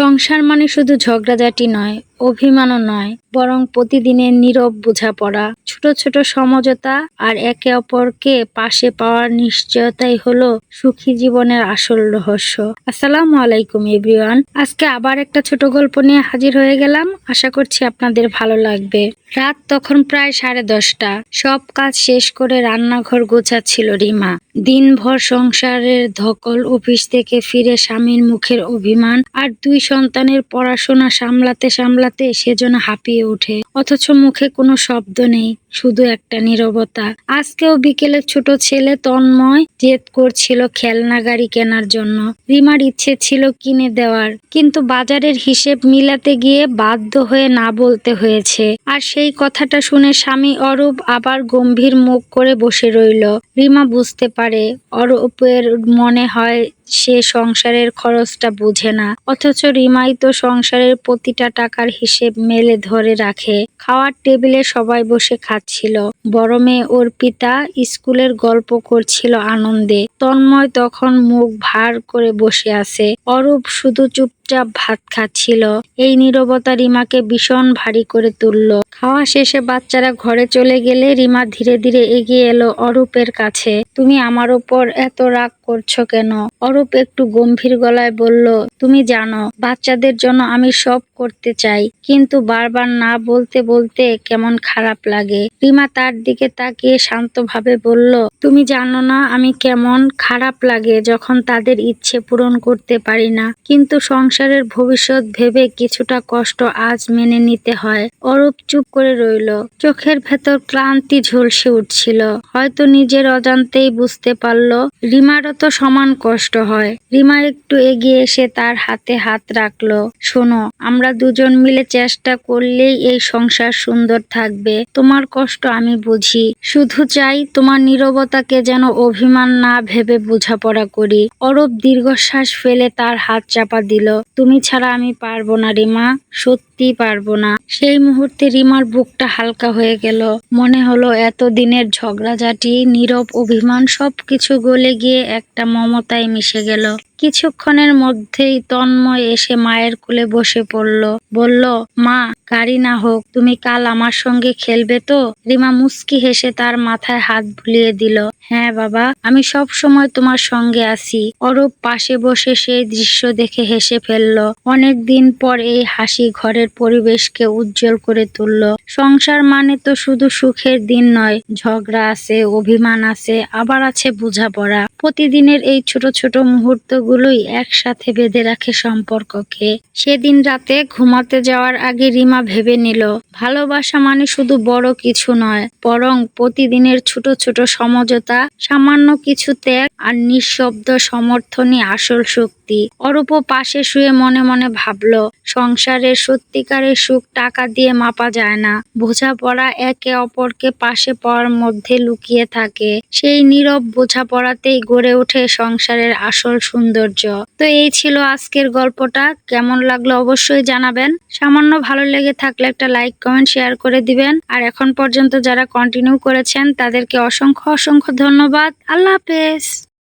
সংসার মানে শুধু ঝগড়াঝাটি নয় অভিমানও নয়, বরং প্রতিদিনের নীরব বোঝাপড়া। ছোট ছোট সমঝোতা আর একে অপরকে পাশে পাওয়ার নিশ্চয়তাই হলো সুখী জীবনের আসল রহস্য। আসসালামু আলাইকুম, এভরিওয়ান। আজকে আবার একটা ছোট গল্প নিয়ে হাজির হয়ে গেলাম। আশা করছি আপনাদের ভালো লাগবে। রাত তখন প্রায় সাড়ে দশটা। সব কাজ শেষ করে রান্নাঘর গোছাচ্ছিল রিমা। দিনভর সংসারের ধকল, অফিস থেকে ফিরে স্বামীর মুখের অভিমান আর দুই সন্তানের পড়াশোনা সামলাতে সামলাতে সেজন্য হাঁপিয়ে ওঠে। অথচ মুখে কোনো শব্দ নেই, শুধু একটা নীরবতা। আজকেও বিকেলে ছোট ছেলে তন্ময় জেদ করছিল খেলনা গাড়ি কেনার জন্য। রিমার ইচ্ছে ছিল কিনে দেওয়ার, কিন্তু বাজারের হিসেব মিলাতে গিয়ে বাধ্য হয়ে না বলতে হয়েছে। আর সেই কথাটা শুনে স্বামী অরূপ আবার গম্ভীর মুখ করে বসে রইল। রিমা বুঝতে পারে, অরূপের মনে হয় সে সংসারের খরচটা বুঝে না। অথচ রিমাই তো সংসারের প্রতিটা টাকার হিসেব মেলে ধরে রাখে। খাওয়ার টেবিলে সবাই বসে খাচ্ছিল। বড় মেয়ে অর্পিতা স্কুলের গল্প করছিল আনন্দে। তন্ময় তখন মুখ ভার করে বসে আছে। অরূপ শুধু চুপচাপ ভাত খাচ্ছিল। এই নীরবতা রিমাকে ভীষণ ভারী করে তুলল। খাওয়া শেষে বাচ্চারা ঘরে চলে গেলে রিমা ধীরে ধীরে এগিয়ে এলো অরূপের কাছে। তুমি আমার ওপর এত রাগ করছ কেন? অরূপ একটু গম্ভীর গলায় বলল তুমি জানো বাচ্চাদের জন্য আমি সব করতে চাই। কিন্তু বারবার না বলতে বলতে কেমন খারাপ লাগে। রিমা তার দিকে তাকিয়ে শান্তভাবে বলল, তুমি জানো না আমি কেমন খারাপ লাগে যখন তাদের ইচ্ছে পূরণ করতে পারি না। কিন্তু সংসারের ভবিষ্যৎ ভেবে কিছুটা কষ্ট আজ মেনে নিতে হয়। অরূপ চুপ করে রইল। চোখের ভেতর ক্লান্তি ঝলসে উঠছিল। হয়তো নিজের অজান্তেই বুঝতে পারল, রিমারও তো সমান কষ্ট হয়। রিমা একটু এগিয়ে এসে তার হাতে হাত রাখল, শোনো, আমরা দুজন মিলে চেষ্টা করলেই এই সংসার সুন্দর থাকবে। তোমার কষ্ট আমি বুঝি। শুধু চাই তোমার নীরবতাকে যেন অভিমান না ভেবে বোঝাপড়া করি। অরব দীর্ঘশ্বাস ফেলে তার হাত চাপা দিল। তুমি ছাড়া আমি পারব না রিমা সত্যি পারব না। সেই মুহূর্তে রিমার বুকটা হালকা হয়ে গেল। মনে হলো এতদিনের ঝগড়াঝাটি, নীরব অভিমান সবকিছু গলে গিয়ে একটা মমতায় মিশে গেল। কিছুক্ষণের মধ্যেই তন্ময় এসে মায়ের কোলে বসে পড়ল। বলল মা গাড়ি না হোক, তুমি কাল আমার সঙ্গে খেলবে তো? রিমা মুস্কি হেসে তার মাথায় হাত বুলিয়ে দিল। হ্যাঁ বাবা, আমি সব সময় তোমার সঙ্গে আছি। অরূপ পাশে বসে সেই দৃশ্য দেখে হেসে ফেলল। অনেক দিন পর এই হাসি ঘরের পরিবেশকে উজ্জ্বল করে তুলল। সংসার মানে তো শুধু সুখের দিন নয়, ঝগড়া আছে, অভিমান আছে, আবার আছে বোঝাপড়া। প্রতিদিনের এই ছোট ছোট মুহূর্তগুলোই একসাথে বেঁধে রাখে সম্পর্ককে। সেদিন রাতে ঘুমাতে যাওয়ার আগে রিমা ভেবে নিল। ভালোবাসা মানে শুধু বড় কিছু নয়, বরং প্রতিদিনের ছোট ছোট সমঝোতা, সামান্য কিছু ত্যাগ আর নিঃশব্দ সমর্থনই আসল শক্তি। অরূপ পাশে শুয়ে মনে মনে ভাবল, সংসারের সত্যিকারের সুখ টাকা দিয়ে মাপা যায় না। বোঝাপড়া একে অপরকে পাশে পাওয়ার মধ্যে লুকিয়ে থাকে। সেই নীরব বোঝাপড়াতেই গড়ে ওঠে সংসারের আসল সৌন্দর্য। তো এই ছিল আজকের গল্পটা। কেমন লাগল অবশ্যই জানাবেন। সামান্য ভালো লেগে থাকলে একটা লাইক কমেন্ট শেয়ার করে দিবেন। আর এখন পর্যন্ত যারা কন্টিনিউ করেছেন, তাদেরকে অসংখ্য অসংখ্য ধন্যবাদ। আল্লাহ হাফেজ।